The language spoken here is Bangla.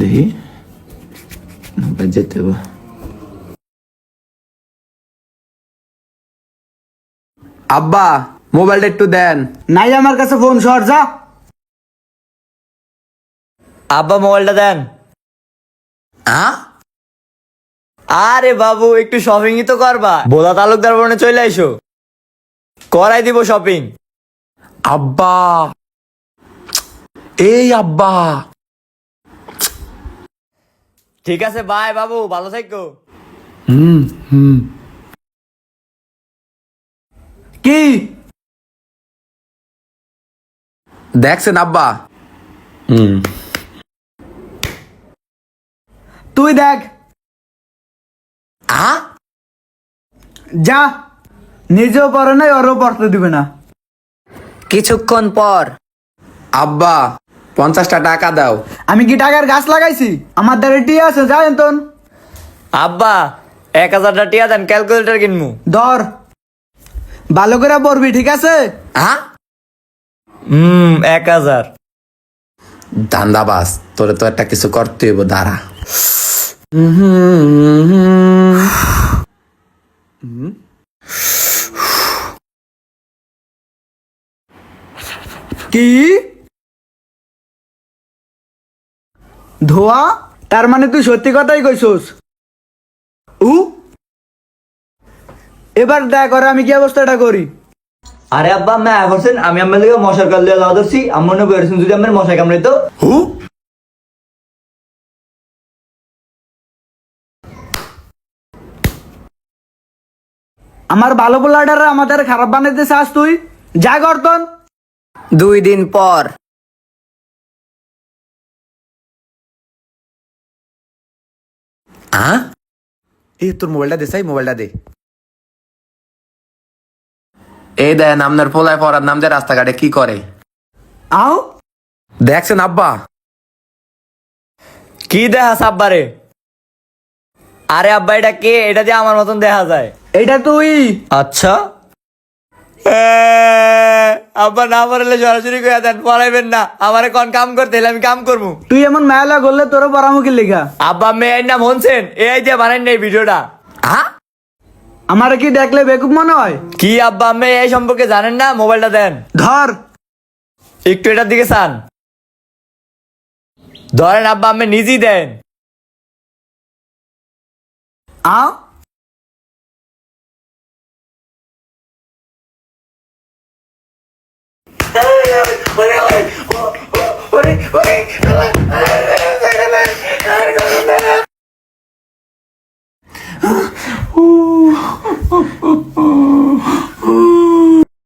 দেখি। নৌকায় যেতে হবে আব্বা মোবাইলটা একটু দেন। নাই আমার কাছে ফোন সর যা। আব্বা মোবাইলটা দেন। হ্যাঁ আরে বাবু একটু শপিংই তো করবা। বোলা তালুকদার বনে চলে আইসো। করাই দিব শপিং আব্বা। এই আব্বা। ঠিক আছে বাই বাবু ভালো থাকো। হুম হুম। কি? দেখছেন আব্বা? হুম। তুই দেখ। আ? যা। নিজেও পড়ে নাই ওরও পড়তে দিবে না। কিছুক্ষণ পর। আব্বা। পঞ্চাশটা টাকা দাও। আমি কি টাকার গাছ লাগাইছি? আমার দ্বারা টিয়া আছে যা এন্তন। আব্বা এক হাজারটা টিয়া দেন ক্যালকুলেটর কিনবো ধর। ভালো করে পড়বি ঠিক আছে? হ্যাঁ হুম এক হাজার। ধান্দাবাস তোরে তো একটা কিছু করতে হইব দাঁড়া। কি? ধোয়া? তার মানে তুই সত্যি কথাই কইছস? উ? এবার দেখ ওরা আমি কি অবস্থাটা করি। আরে আব্বা আমি আয় করছেন আমি আমার লিগে মশার কাল দিয়ে লাগাতে ধরছি। আমার মনে করেছেন যদি আমার মশাই কামড়াইতো। হু? আমার ভালো পোলাডারে আমাদের খারাপ বানাইতে চাস তুই। যা গর্তন। দুই দিন পর। হ্যাঁ এই তোর মোবাইলটা দে সাই মোবাইলটা দে। এই দেন আপনার পোলায় পড়ার নাম দিয়ে রাস্তাঘাটে কি করে। আও? দেখছেন আব্বা? কি দেখা আব্বারে আরে আব্বা এটা কে? এটা দিয়ে আমার মতন দেখা যায়। এটা তুই? আচ্ছা। আব্বা না পারলে সরাসরি কইয়া দেন পড়াইবেন না। আমারে কোন কাম করতে হলে আমি কাম করব। তুই এমন মেলা করলে তোরও পরামুখী লেখা আব্বা মেয়ের নাম হনছেন? এই যে বানাই নেই ভিডিওটা। হ্যাঁ আমার কি দেখলে বেকুব মনে হয়? কি আব্বা আম্মে এই সম্পর্কে জানেন না? মোবাইলটা দেন। ধর। একটু এটার দিকে চান। ধরেন আব্বা আম্মে নিজেই দেন। আও Ooh.